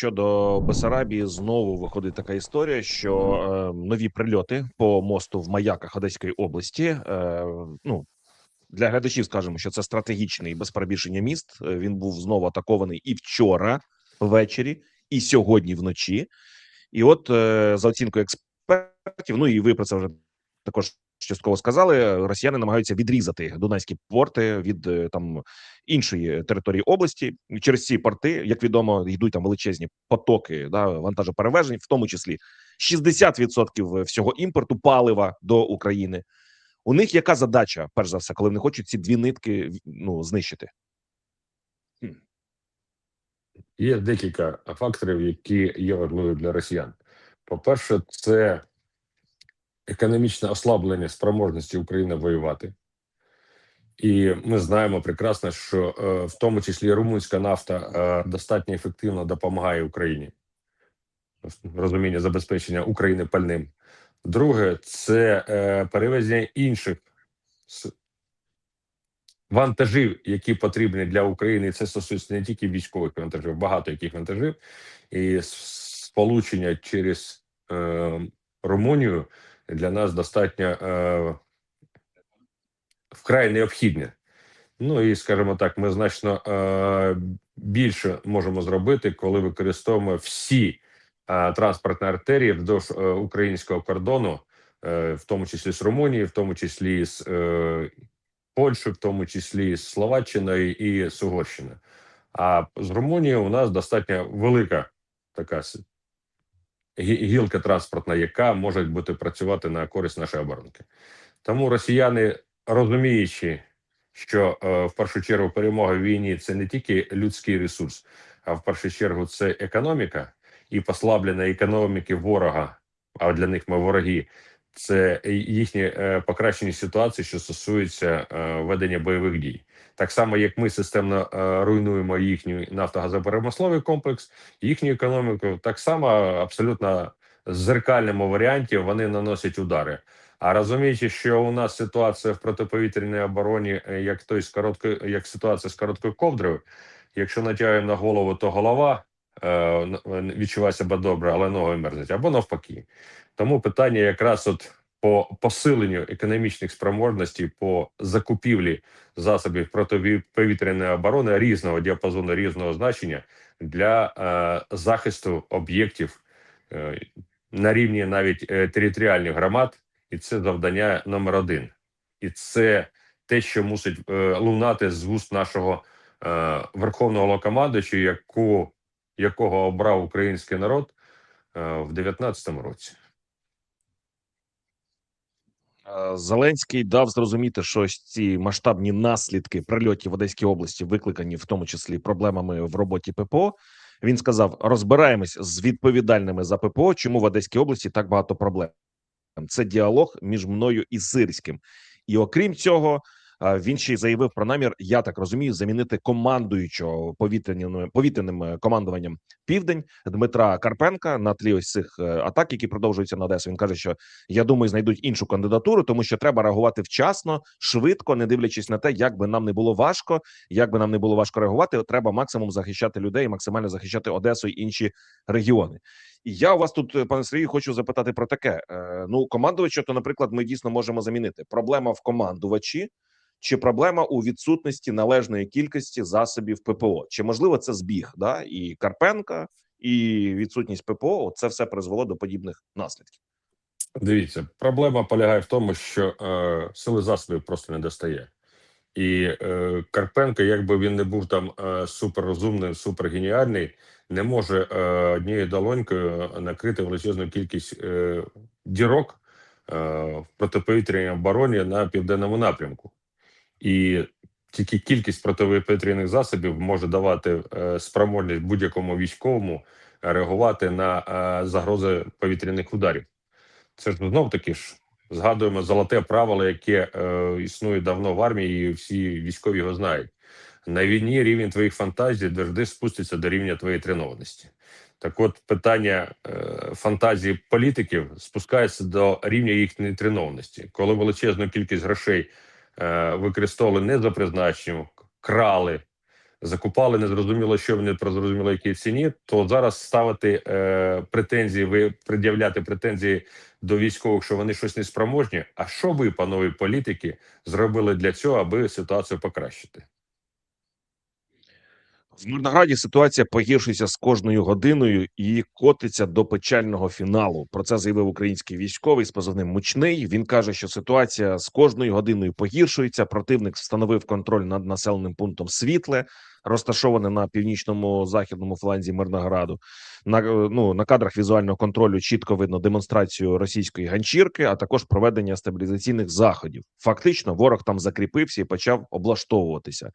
щодо Бесарабії знову виходить така історія, що е, нові прильоти по мосту в маяках Одеської області. Е, ну для глядачів скажемо, що це стратегічний без перебільшення міст. Е, Він був знову атакований і вчора ввечері, і сьогодні вночі. І от е, за оцінкою експертів, ну і ви про це вже також частково сказали. Росіяни намагаються відрізати дунайські порти від е, там іншої території області. Через ці порти, як відомо, йдуть там величезні потоки да, вантажоперевезень, в тому числі 60% всього імпорту палива до України. У них яка задача, перш за все, коли вони хочуть ці дві нитки ну знищити? Є декілька факторів, які є важливі для росіян. По-перше, це економічне ослаблення спроможності України воювати. І ми знаємо прекрасно, що е, в тому числі румунська нафта е, достатньо ефективно допомагає Україні в розумінні забезпечення України пальним. Друге, це е, перевезення інших вантажів, які потрібні для України. Це стосується не тільки військових вантажів, багато яких вантажів, і сполучення через е, Румунію для нас достатньо е, вкрай необхідне. Ну і скажімо так, ми значно е, більше можемо зробити, коли використовуємо всі е, транспортні артерії вздовж е, українського кордону, е, в тому числі з Румунією, в тому числі з е, Польщею, в тому числі з Словаччиною і з Угорщиною. А з Румунією у нас достатньо велика така гілка транспортна, яка може бути працювати на користь нашої оборонки. Тому росіяни, розуміючи, що е, в першу чергу перемога в війні це не тільки людський ресурс, а в першу чергу це економіка і послаблення економіки ворога. А для них ми вороги. Це їхні е, покращені ситуації, що стосуються е, ведення бойових дій. Так само, як ми системно е, руйнуємо їхній нафтогазопромисловий комплекс, їхню економіку, так само абсолютно в зеркальному варіанті вони наносять удари. А розуміючи, що у нас ситуація в протиповітряній обороні, е, як той з короткою, як ситуація з короткою ковдрою, якщо натягуємо на голову, то голова е, відчуває себе добре, але ноги мерзнуть, або навпаки. Тому питання якраз от по посиленню економічних спроможностей, по закупівлі засобів протиповітряної оборони різного діапазону, різного значення для е, захисту об'єктів е, на рівні навіть е, територіальних громад, і це завдання номер один. І це те, що мусить е, лунати з вуст нашого е, верховного головнокомандуюча, яку, якого обрав український народ е, в 19-му році. Зеленський дав зрозуміти, що ці масштабні наслідки прильотів в Одеській області викликані в тому числі проблемами в роботі ППО. Він сказав: розбираємось з відповідальними за ППО. Чому в Одеській області так багато проблем? Це діалог між мною і Сирським. І окрім цього, він ще й заявив про намір, я так розумію, замінити командуючого повітряним повітряним е, командуванням Південь Дмитра Карпенка на тлі ось цих е, атак, які продовжуються на Одесу. Він каже, що я думаю, знайдуть іншу кандидатуру, тому що треба реагувати вчасно, швидко, не дивлячись на те, як би нам не було важко, як би нам не було важко реагувати. Треба максимум захищати людей, максимально захищати Одесу і інші регіони. І я у вас тут, е, пане Сергію, хочу запитати про таке: ну, командувача, то, наприклад, ми дійсно можемо замінити. Проблема в командувачі. Чи проблема у відсутності належної кількості засобів ППО? Чи можливо це збіг? Да? І Карпенка, і відсутність ППО це все призвело до подібних наслідків. Дивіться, проблема полягає в тому, що е, сили засобів просто не достає. І е, Карпенко, якби він не був там е, суперрозумний, супергеніальний, не може е, однією долонькою накрити величезну кількість е, дірок е, в протиповітряній обороні на південному напрямку. І тільки кількість протиповітряних засобів може давати е, спроможність будь-якому військовому реагувати на е, загрози повітряних ударів. Це ж знов таки ж згадуємо золоте правило, яке е, існує давно в армії, і всі військові його знають. На війні рівень твоїх фантазій завжди спуститься до рівня твоєї тренованості. Так, от питання е, фантазії політиків спускається до рівня їхньої тренованості, коли величезну кількість грошей використовували не за призначенням, крали, закупали незрозуміло, що вони про зрозуміло, якій ціні. То зараз ставити е, претензії, ви пред'являти претензії до військових, що вони щось не спроможні. А що ви, панові політики, зробили для цього, аби ситуацію покращити? В Мирнограді ситуація погіршується з кожною годиною і котиться до печального фіналу. Про це заявив український військовий з позивним мучний. Він каже, що ситуація з кожною годиною погіршується. Противник встановив контроль над населеним пунктом Світле, розташоване на північному західному фланзі Мирнограду. На е, ну на кадрах візуального контролю чітко видно демонстрацію російської ганчірки, а також проведення стабілізаційних заходів. Фактично, ворог там закріпився і почав облаштовуватися.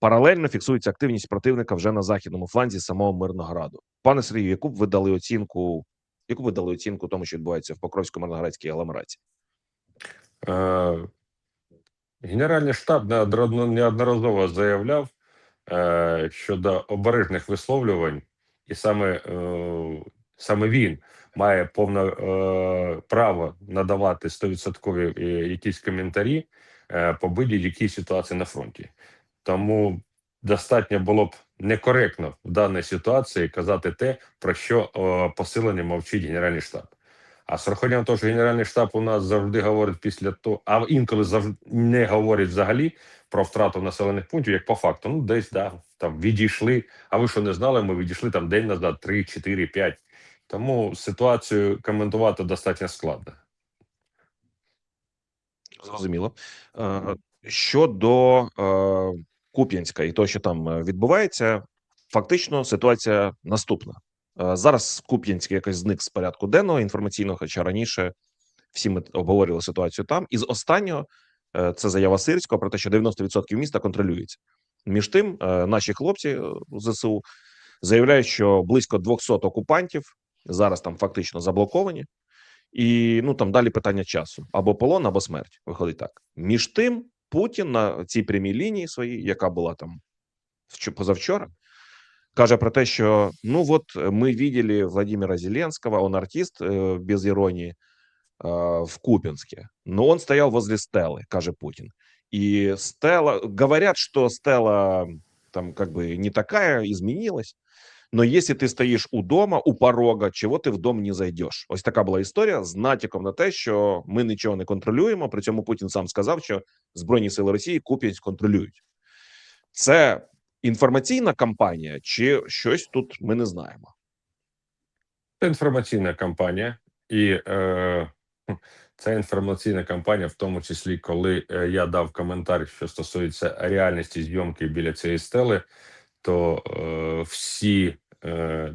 Паралельно фіксується активність противника вже на західному фланзі самого Мирнограду. Пане Сергію, яку б ви дали оцінку? Яку ви дали оцінку тому, що відбувається в Покровсько-Мирноградській агломерації? Е, Генеральний штаб неодноразово заявляв е, щодо обережних висловлювань, і саме, е, саме він має повне е, право надавати 100% е, якісь коментарі е, по будь-якій ситуації на фронті. Тому достатньо було б некоректно в даній ситуації казати те, про що посилення мовчить Генеральний штаб. А з урахуванням того, що Генеральний штаб у нас завжди говорить після того, а інколи завжди не говорить взагалі про втрату населених пунктів, як по факту. Ну, десь да, там відійшли. А ви що не знали? Ми відійшли там день назад, 3, 4, 5. Тому ситуацію коментувати достатньо складно. Зрозуміло. Е, Щодо е, Куп'янська і того, що там е, відбувається, фактично ситуація наступна. Е, Зараз Куп'янськ якось зник з порядку денного інформаційного, хоча раніше всі ми обговорювали ситуацію там. І з останнього е, це заява Сирського про те, що 90% міста контролюється. Між тим, наші хлопці ЗСУ заявляють, що близько 200 окупантів зараз там фактично заблоковані. І ну там далі питання часу: або полон, або смерть. Виходить так. Між тим, Путін на цій прямій лінії своїй, яка була там вч- позавчора, каже про те, що ну от ми видели Владимира Зеленского, он артист, э, без иронии, э, в Купинске, но он стоял возле Стеллы, каже Путин. И Стелла, говорят, что Стелла там как бы не такая, изменилась, Но если ти стоїш у дома, у порога, чого ти в дом не зайдеш? Ось така була історія з натяком на те, що ми нічого не контролюємо. При цьому Путін сам сказав, що Збройні сили Росії Куп'янськ контролюють. Це інформаційна кампанія, чи щось тут ми не знаємо. Це інформаційна кампанія, і е, це інформаційна кампанія, в тому числі, коли е, я дав коментар, що стосується реальності зйомки біля цієї стели, то е, всі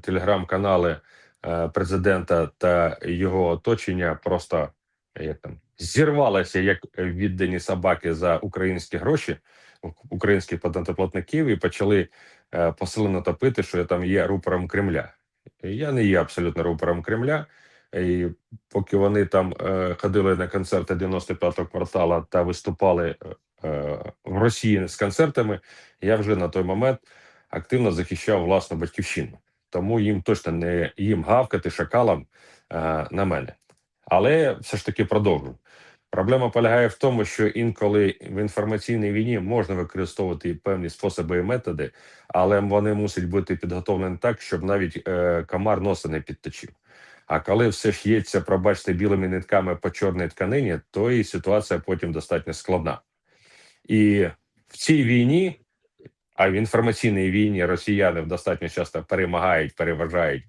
телеграм-канали е, президента та його оточення просто як там зірвалися як віддані собаки за українські гроші, українських патентоплатників, і почали е, посилено топити, що я там є рупором Кремля. Я не є абсолютно рупором Кремля. І поки вони там е, ходили на концерти 95-го квартала та виступали е, в Росії з концертами, я вже на той момент активно захищав власну батьківщину. Тому їм точно не їм гавкати шакалам е, на мене. Але все ж таки продовжу. Проблема полягає в тому, що інколи в інформаційній війні можна використовувати певні способи і методи, але вони мусять бути підготовлені так, щоб навіть е, комар носа не підточив. А коли все ж ється, пробачте, білими нитками по чорній тканині, то і ситуація потім достатньо складна. І в цій війні, а в інформаційній війні росіяни достатньо часто перемагають, переважають.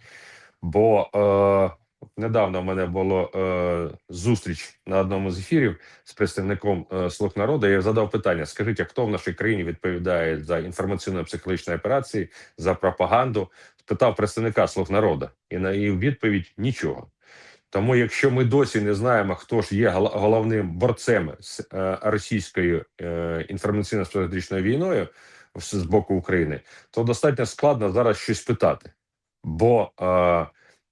Бо е, недавно в мене було е, зустріч на одному з ефірів з представником е, слуг народу. Я задав питання: скажіть, а хто в нашій країні відповідає за інформаційно-психологічні операції, за пропаганду? Питав представника слуг народу, і на її відповідь нічого. Тому, якщо ми досі не знаємо, хто ж є гол- головним борцем з е, російською е, інформаційно-стратегічною війною з боку України, то достатньо складно зараз щось питати, бо е,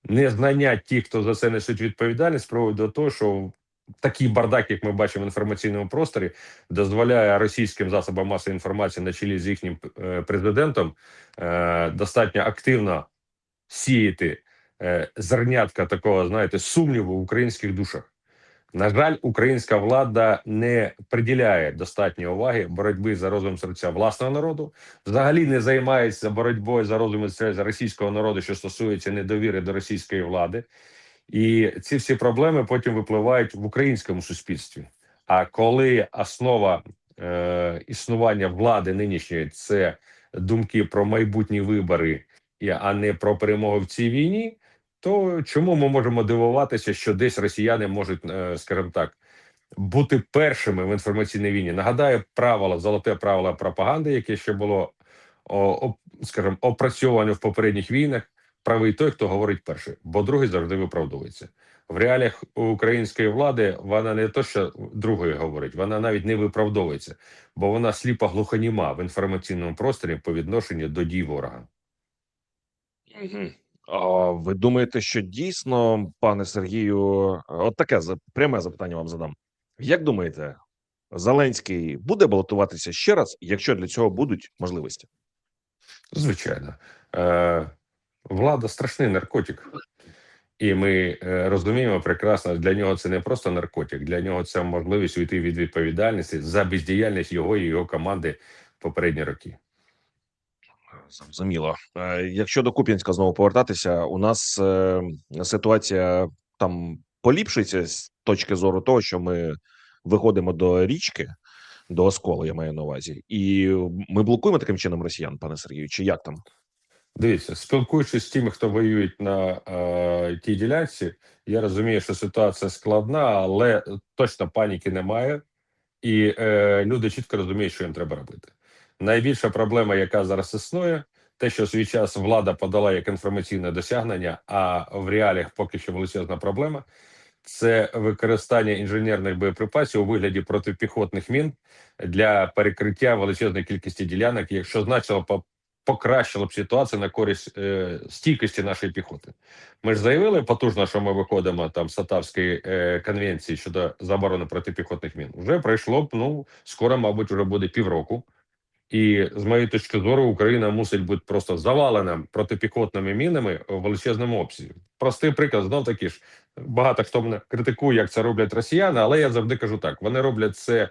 незнання ті, хто за це несуть відповідальність, приводить до того, що такий бардак, як ми бачимо в інформаційному просторі, дозволяє російським засобам масової інформації на чолі з їхнім е, президентом е, достатньо активно сіяти е, зернятка такого, знаєте, сумніву в українських душах. На жаль, українська влада не приділяє достатньо уваги боротьби за розум серця власного народу, взагалі не займається боротьбою за розум серця російського народу, що стосується недовіри до російської влади. І ці всі проблеми потім випливають в українському суспільстві. А коли основа е, існування влади нинішньої це думки про майбутні вибори, а не про перемогу в цій війні, то чому ми можемо дивуватися, що десь росіяни можуть, е, скажімо так, бути першими в інформаційній війні? Нагадаю, правило, золоте правило пропаганди, яке ще було скажімо, опрацьоване в попередніх війнах. Правий той, хто говорить перший, бо другий завжди виправдовується. В реаліях української влади вона не то, що другої говорить, вона навіть не виправдовується, бо вона сліпа глухоніма в інформаційному просторі по відношенню до дій ворога. Ви думаєте, що дійсно, пане Сергію, от таке пряме запитання вам задам. Як думаєте, Зеленський буде балотуватися ще раз, якщо для цього будуть можливості? Звичайно, е, влада страшний наркотик, і ми е, розуміємо прекрасно, для нього це не просто наркотик, для нього це можливість уйти від відповідальності за бездіяльність його і його команди попередні роки. Зрозуміло. Е, Якщо до Куп'янська знову повертатися, у нас е, ситуація там поліпшується з точки зору того, що ми виходимо до річки, до Осколу, я маю на увазі, і ми блокуємо таким чином росіян, пане Сергію, чи як там? Дивіться, спілкуючись з тими, хто воює на е, тій ділянці, я розумію, що ситуація складна, але точно паніки немає, і е, люди чітко розуміють, що їм треба робити. Найбільша проблема, яка зараз існує, те, що свій час влада подала як інформаційне досягнення, а в реаліях поки що величезна проблема. Це використання інженерних боєприпасів у вигляді протипіхотних мін для перекриття величезної кількості ділянок, якщо значило по покращило б ситуацію на користь е, стійкості нашої піхоти. Ми ж заявили потужно, що ми виходимо там з Сатавської е, конвенції щодо заборони протипіхотних мін. Вже пройшло б ну скоро, мабуть, вже буде півроку. І з моєї точки зору, Україна мусить бути просто завалена протипіхотними мінами у величезному обсязі. Простий приклад, знов таки ж багато хто мене критикує, як це роблять росіяни, але я завжди кажу так: вони роблять це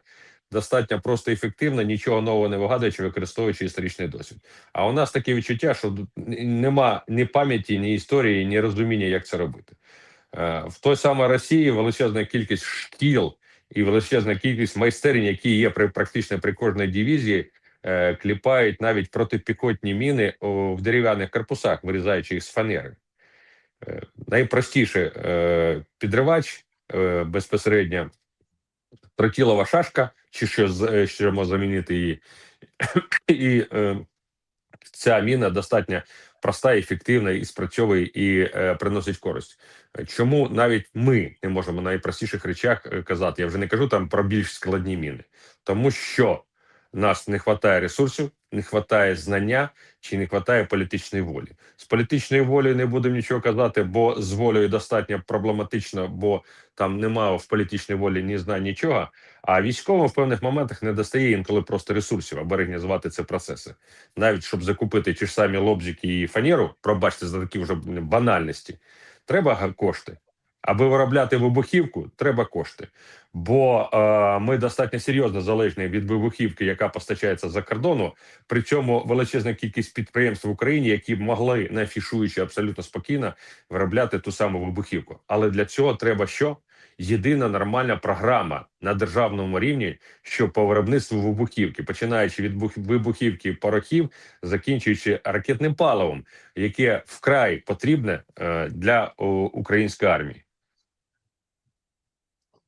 достатньо просто ефективно, нічого нового не вигадуючи, використовуючи історичний досвід. А у нас таке відчуття, що нема ні пам'яті, ні історії, ні розуміння, як це робити. Е, В той самій Росії величезна кількість шкіл і величезна кількість майстерень, які є при практично при кожній дивізії, кліпають навіть протипікотні міни в дерев'яних корпусах, вирізаючи їх з фанери. Е, Найпростіше е, підривач е, безпосередньо тротілова шашка, чи що е, що може замінити її, і е, ця міна достатньо проста, ефективна і спрацьовує і е, приносить користь. Е, Чому навіть ми не можемо на найпростіших речах е, казати? Я вже не кажу там про більш складні міни, тому що нас не вистачає ресурсів, не вистачає знання чи не вистачає політичної волі. З політичною волею не будемо нічого казати, бо з волею достатньо проблематично, бо там немає в політичній волі ні знань, нічого. А військовим в певних моментах не достає інколи просто ресурсів, аби організувати ці процеси. Навіть щоб закупити ті ж самі лобзики і фанеру, пробачте за такі вже банальності, треба кошти. Аби виробляти вибухівку, треба кошти. Бо е, ми достатньо серйозно залежні від вибухівки, яка постачається за кордону. При цьому величезна кількість підприємств в Україні, які б могли, не афішуючи абсолютно спокійно, виробляти ту саму вибухівку. Але для цього треба що? Єдина нормальна програма на державному рівні, що по виробництву вибухівки, починаючи від вибухівки порохів, закінчуючи ракетним паливом, яке вкрай потрібне е, для української армії.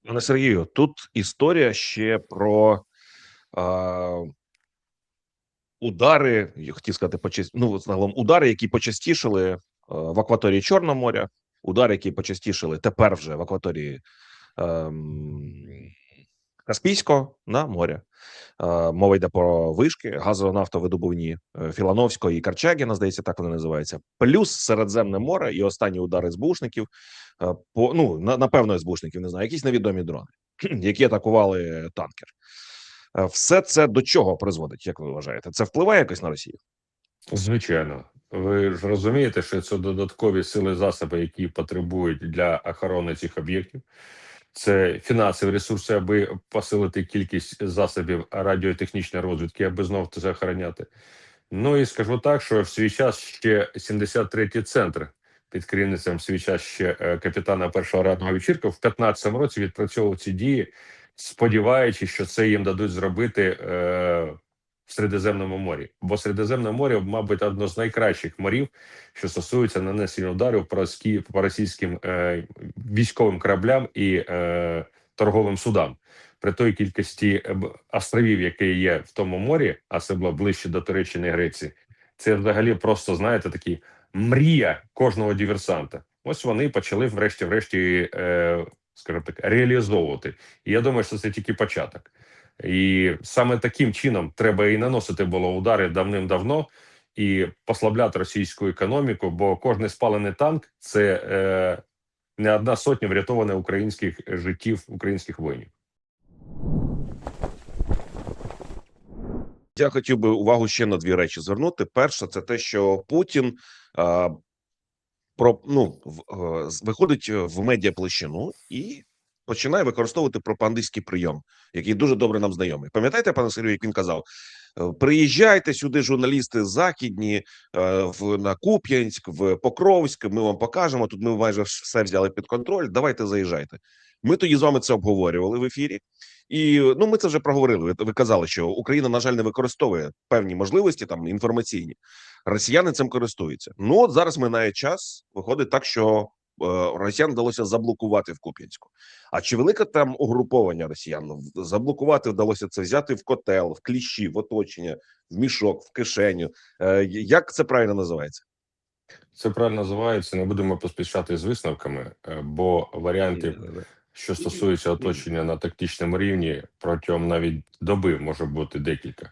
Пане Сергію, тут історія ще про а, удари, я хотів сказати, почаст... ну, загалом удари, які почастішили а, в акваторії Чорного моря, удари, які почастішили тепер вже в акваторії ем, Каспійського на моря. Е, мова йде про вишки газонафтовидобувні е, Філановського і Карчагіна, здається, так вони називаються. Плюс Середземне море і останні удари СБУшників е, по ну на, напевно, СБУшників, не знаю, якісь невідомі дрони, які атакували танкер. Е, Все це до чого призводить, як ви вважаєте? Це впливає якось на Росію? Звичайно, ви ж розумієте, що це додаткові сили засоби, які потребують для охорони цих об'єктів. це фінансові ресурси, аби посилити кількість засобів радіотехнічної розвідки, аби знов це охороняти. Ну і скажу так, що в свій час ще 73-й центр під керівництвом свій час ще е, капітана першого радного вечірка в 15-му році відпрацьовував ці дії, сподіваючись, що це їм дадуть зробити е, в Середземному морі. Бо Середземне море, мабуть, одно з найкращих морів, що стосується нанесення ударів по, російські- по російським е, військовим кораблям і е, торговим судам. При той кількості е, островів, які є в тому морі, а особливо ближче до Туреччини і Греції, це взагалі просто знаєте такі мрія кожного диверсанта. Ось вони почали врешті-врешті, е, скажімо так, реалізовувати. І я думаю, що це тільки початок. І саме таким чином треба і наносити було удари давним-давно і послабляти російську економіку, бо кожний спалений танк це е, не одна сотня врятованих українських життів українських воїнів. Я хотів би увагу ще на дві речі звернути. Перше, це те, що Путін про ну е, виходить в медіаплощину і починає використовувати пропагандистський прийом, який дуже добре нам знайомий. Пам'ятаєте, пане Сергію, як він казав: е, приїжджайте сюди, журналісти західні, е, в на Куп'янськ, в Покровськ. Ми вам покажемо. Тут ми майже все взяли під контроль. Давайте заїжджайте. Ми тоді з вами це обговорювали в ефірі. І ну ми це вже проговорили. Ви, ви казали, що Україна, на жаль, не використовує певні можливості там інформаційні. Росіяни цим користуються. Ну от зараз минає час. Виходить так, що е, росіян вдалося заблокувати в Куп'янську. А чи велике там угруповання росіян? Заблокувати вдалося це взяти в котел, в кліщі, в оточення, в мішок, в кишеню. Е, як це правильно називається? Це правильно називається. Не будемо поспішати з висновками, е, бо варіантів що стосується оточення на тактичному рівні, протягом навіть доби може бути декілька.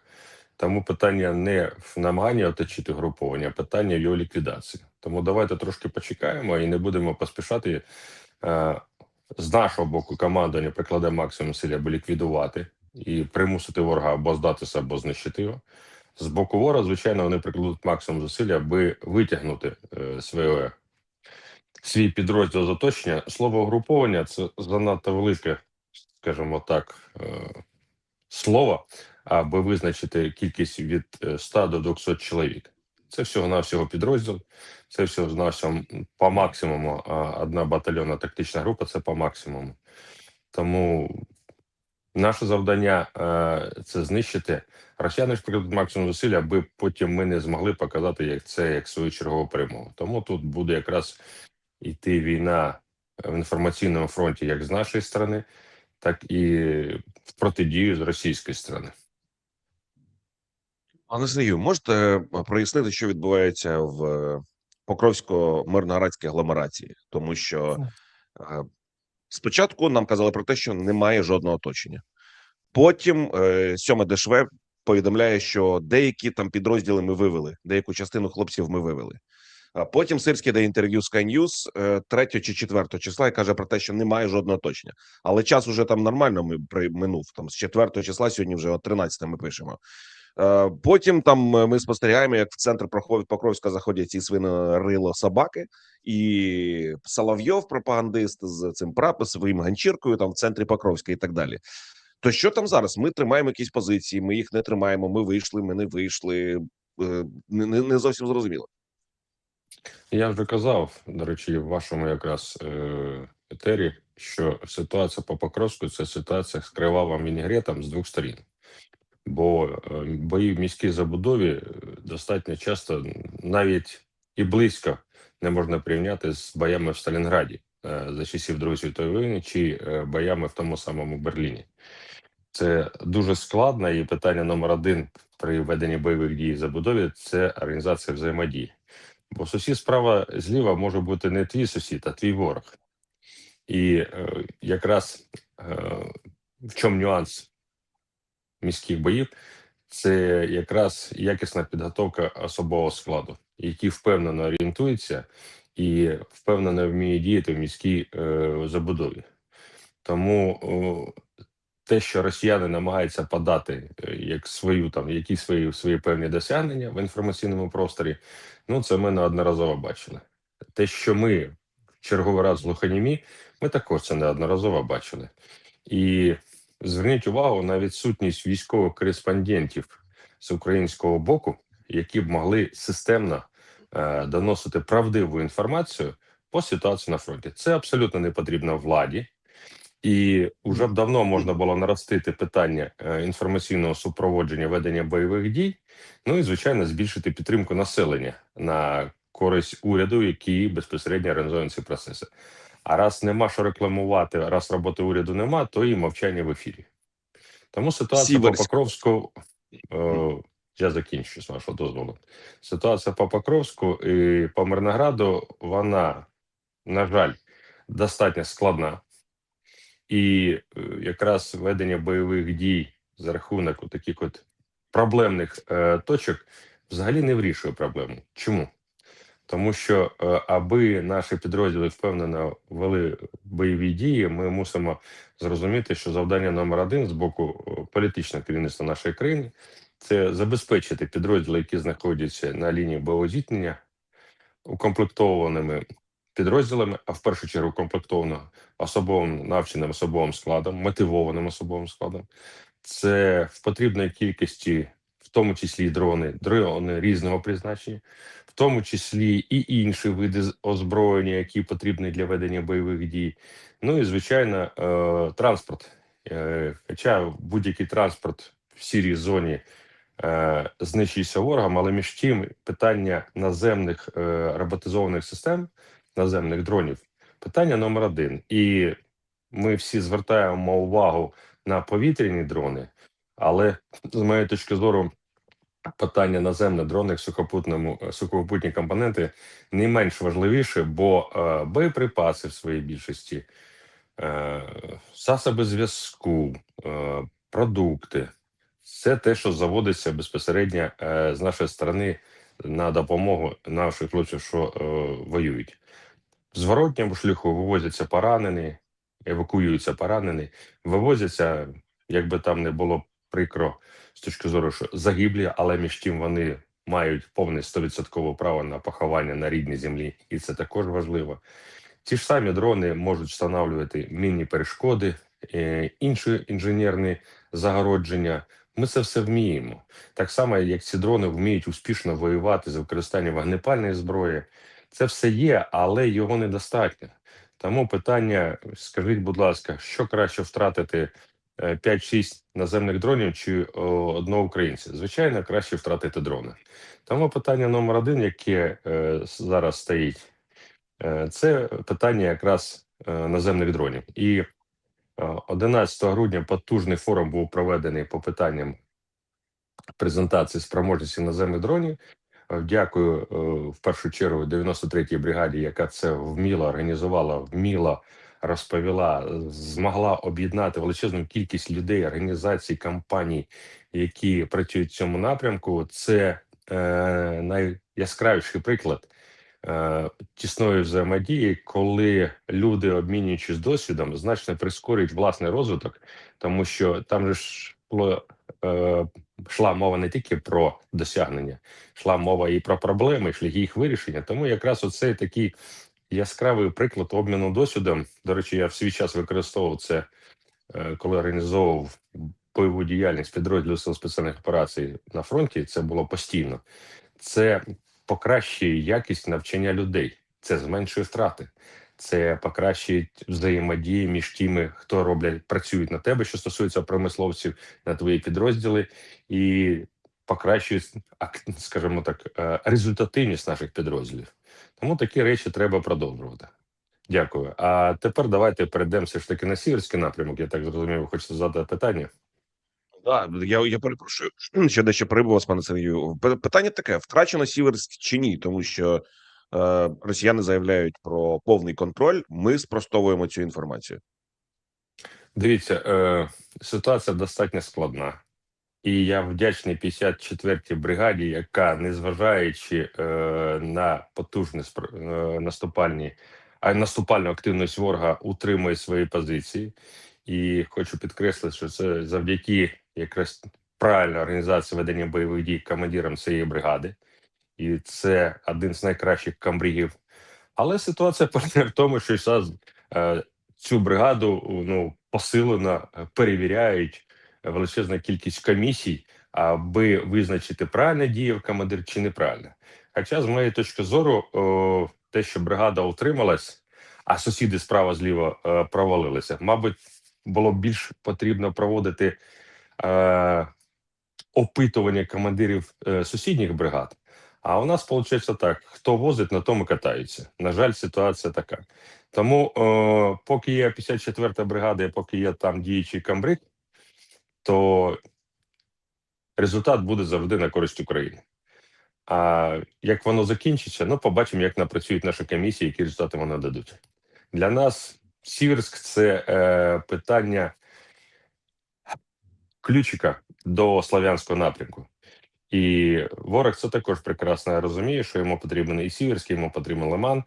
Тому питання не в намаганні оточити груповання, а питання його ліквідації. Тому давайте трошки почекаємо і не будемо поспішати. Е, з нашого боку, командування прикладе максимум сил, аби ліквідувати і примусити ворога або здатися, або знищити його. З боку ворога, звичайно, вони прикладуть максимум зусиль, аби витягнути е, своє свій підрозділ з оточення. Слово угруповання це занадто велике, скажімо так, е, слово, аби визначити кількість від е, 100 до 200 чоловік. Це всього навсього підрозділ, це всього навсього по максимуму. а одна батальйонна тактична група це по максимуму. Тому наше завдання е, це знищити. Росіяни ж прикладуть максимум зусиль, аби потім ми не змогли показати як це як свою чергову перемогу. Тому тут буде якраз йти війна в інформаційному фронті як з нашої сторони, так і в протидію з російської сторони. Пане Сергію, можете е, прояснити, що відбувається в е, Покровсько-Мирноградській агломерації, тому що е, спочатку нам казали про те, що немає жодного оточення. Потім е, 7 ДШВ повідомляє, що деякі там підрозділи ми вивели, деяку частину хлопців ми вивели. Потім Сирський дає інтерв'ю Sky News е, 3 чи 4 числа і каже про те, що немає жодного оточення. Але час уже там нормально ми минув. Там з 4 числа сьогодні вже о 13 ми пишемо. Е, Потім там е, ми спостерігаємо, як в центр Покровська заходять ці свинорило собаки, і Соловйов, пропагандист з цим прапом, своїм ганчіркою, там в центрі Покровська і так далі. То що там зараз? Ми тримаємо якісь позиції, ми їх не тримаємо. Ми вийшли, ми не вийшли. Е, не, не зовсім зрозуміло. Я вже казав, до речі, в вашому якраз е, етері, що ситуація по Покровську це ситуація з кривавим вінігретом з двох сторін. Бо е, бої в міській забудові е, достатньо часто навіть і близько не можна порівняти з боями в Сталінграді за часів Другої світової війни чи боями в тому самому Берліні. Це дуже складно, і питання номер один при веденні бойових дій в забудові це організація взаємодії. Бо сусід справа зліва може бути не твій сусід, а твій ворог. І е, якраз е, в чому нюанс міських боїв, це якраз якісна підготовка особового складу, який впевнено орієнтується і впевнено вміє діяти в міській е, забудові. Тому те, що росіяни намагаються подати е, як свою там якісь свої свої певні досягнення в інформаційному просторі, ну це ми неодноразово бачили. Те, що ми черговий раз глухонімі. Ми також це неодноразово бачили. І зверніть увагу на відсутність військових кореспондентів з українського боку, які б могли системно е, доносити правдиву інформацію по ситуації на фронті. Це абсолютно не потрібно владі. І вже б давно можна було наростити питання е, інформаційного супроводження ведення бойових дій. Ну і звичайно, збільшити підтримку населення на користь уряду, який безпосередньо організує ці процеси. А раз нема що рекламувати, раз роботи уряду нема, то і мовчання в ефірі. Тому ситуація по Покровську. Е, я закінчу з вашого дозволу. Ситуація по Покровську і по Мирнограду, вона, на жаль, достатньо складна. І е, якраз ведення бойових дій за рахунок таких от проблемних е, точок взагалі не вирішує проблему. Чому? Тому що е, аби наші підрозділи впевнено вели бойові дії, ми мусимо зрозуміти, що завдання номер один з боку е, політичного керівництва нашої країни це забезпечити підрозділи, які знаходяться на лінії бойового зіткнення, укомплектованими підрозділами, а в першу чергу укомплектовано особовим навченим особовим складом, мотивованим особовим складом. Це в потрібної кількості, в тому числі дрони, дрони різного призначення, в тому числі і інші види озброєння, які потрібні для ведення бойових дій. Ну і звичайно, е, транспорт. Е, хоча будь-який транспорт в сірій зоні е, знищується ворогом, але між тим питання наземних роботизованих систем, наземних дронів, питання номер один. І ми всі звертаємо увагу на повітряні дрони, але з моєї точки зору, питання наземне дрони сухопутному е, сухопутні компоненти не менш важливіше, бо е, боєприпаси в своїй більшості, е, засоби зв'язку, е, продукти це те, що заводиться безпосередньо е, з нашої сторони на допомогу наших хлопців, що е, воюють. Зворотньому шляху вивозяться поранені, евакуюються поранені, вивозяться, як би там не було прикро з точки зору, що загиблі, але між тим вони мають повне 100% право на поховання на рідній землі, і це також важливо. Ті ж самі дрони можуть встановлювати мінні перешкоди, е, інші інженерні загородження. Ми це все вміємо. Так само, як ці дрони вміють успішно воювати з використанням вогнепальної зброї. Це все є, але його недостатньо. Тому питання: скажіть, будь ласка, що краще втратити е, 5-6 наземних дронів чи одного українця? Звичайно, краще втратити дрона. Тому питання номер один, яке е, зараз стоїть, е, це питання якраз е, наземних дронів. І е, 11 грудня потужний форум був проведений по питанням презентації спроможності наземних дронів. Е, Дякую е, в першу чергу 93-й бригаді, яка це вміло організувала, вміло розповіла, змогла об'єднати величезну кількість людей, організацій, компаній, які працюють в цьому напрямку. Це е, найяскравіший приклад е, тісної взаємодії, коли люди, обмінюючись досвідом, значно прискорюють власний розвиток, тому що там ж було е, йшла мова не тільки про досягнення, йшла мова і про проблеми, шляхи їх вирішення. Тому якраз оцей такий яскравий приклад обміну досвідом. До речі, я в свій час використовував це, е, коли організовував бойову діяльність підрозділу сил спеціальних операцій на фронті. Це було постійно. Це покращує якість навчання людей, це зменшує втрати. Це покращує взаємодії між тими, хто роблять, працюють на тебе, що стосується промисловців, на твої підрозділи, і покращує, скажімо так, е, результативність наших підрозділів. Тому такі речі треба продовжувати. Дякую. А тепер давайте перейдемо все ж таки на сіверський напрямок. Я так зрозумів, хочете задати питання. Да, я, я перепрошую, що дещо перебув вас, пане Сергію. Питання таке: втрачено Сіверськ чи ні? Тому що росіяни заявляють про повний контроль. Ми спростовуємо цю інформацію. Дивіться, е, ситуація достатньо складна, і я вдячний 54-й бригаді, яка, незважаючи е, на потужні е, наступальні, а наступальну активність ворога, утримує свої позиції. І хочу підкреслити, що це завдяки якраз правильної організації ведення бойових дій командирам цієї бригади, і це один з найкращих камбрігів Але ситуація в тому, що зараз е, цю бригаду ну посилено е, перевіряють величезна кількість комісій, аби визначити правильно діяв командир чи неправильно. Хоча, з моєї точки зору, те, що бригада утрималась, а сусіди справа зліва е, провалилися, мабуть, було б більш потрібно проводити е, опитування командирів е, сусідніх бригад. А у нас виходить так: хто возить, на тому катаються. На жаль, ситуація така. Тому, е, поки є 54-та бригада, і поки є там діючий камбрик, то результат буде завжди на користь України. А як воно закінчиться, ну побачимо, як напрацюють наші комісії, які результати вони дадуть. Для нас Сіверськ це е, питання ключика до Слов'янського напрямку. І ворог це також прекрасно розуміє, що йому потрібен і Сіверський, йому потрібен Лиман.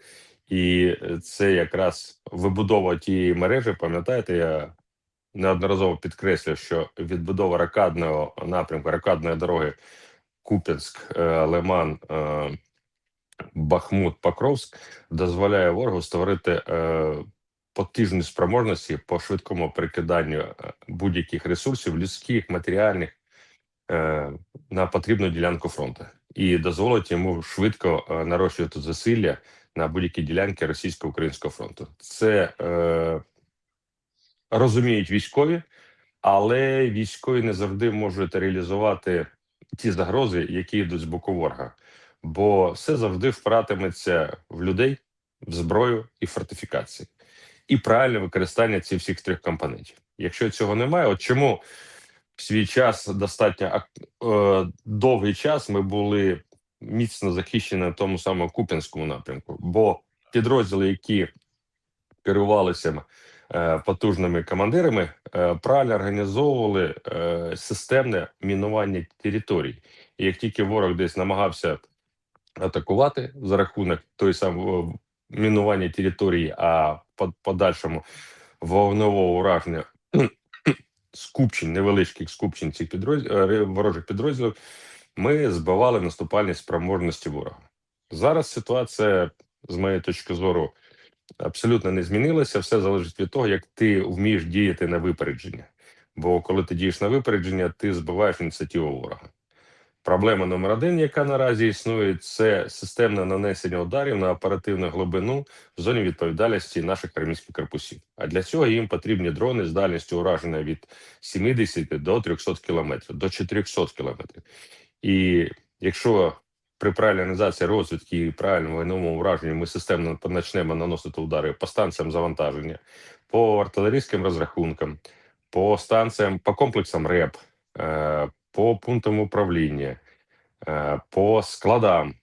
І це якраз вибудова тієї мережі. Пам'ятаєте, я неодноразово підкреслюю, що відбудова ракадного напрямку, ракадної дороги Куп'янськ, е, Лиман, е, Бахмут, Покровськ дозволяє ворогу створити е, потужні спроможності по швидкому перекиданню е, будь-яких ресурсів, людських, матеріальних е, на потрібну ділянку фронту і дозволить йому швидко е, нарощувати зусилля на будь-які ділянки російсько-українського фронту. Це е, розуміють військові, але військові не завжди можуть реалізувати ті загрози, які йдуть з боку ворога, бо все завжди впиратиметься в людей, в зброю і фортифікації, і правильне використання цих всіх трьох компонентів. Якщо цього немає, от чому в свій час достатньо е, довгий час ми були міцно захищені на тому самому Куп'янському напрямку, бо підрозділи, які керувалися е, потужними командирами, е, правильно організовували е, системне мінування територій. І як тільки ворог десь намагався атакувати за рахунок той самого мінування території, а по подальшому вогневого ураження скупчень, невеличких скупчень цих підрозділів ворожих підрозділів, ми збивали наступальні спроможності ворога. Зараз ситуація, з моєї точки зору, абсолютно не змінилася. Все залежить від того, як ти вмієш діяти на випередження. Бо коли ти дієш на випередження, ти збиваєш ініціативу ворога. Проблема номер один, яка наразі існує, це системне нанесення ударів на оперативну глибину в зоні відповідальності наших армійських корпусів. А для цього їм потрібні дрони з дальністю ураження від 70 до 300 кілометрів, до 400 кілометрів. І якщо при правильній організації розвідки і правильному воєнному враженні ми системно почнемо наносити удари по станціям завантаження, по артилерійським розрахункам, по станціям, по комплексам РЕП, е, по пунктам управління, е, по складам,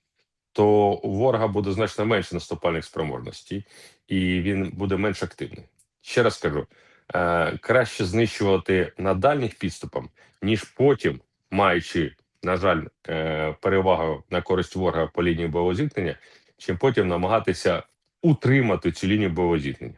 то у ворога буде значно менше наступальних спроможностей, і він буде менш активний. Ще раз кажу: е, краще знищувати на дальніх підступах, ніж потім, маючи, на жаль, е, перевагу на користь ворога по лінії бойового зіткнення, чим потім намагатися утримати цю лінію бойового зіткнення.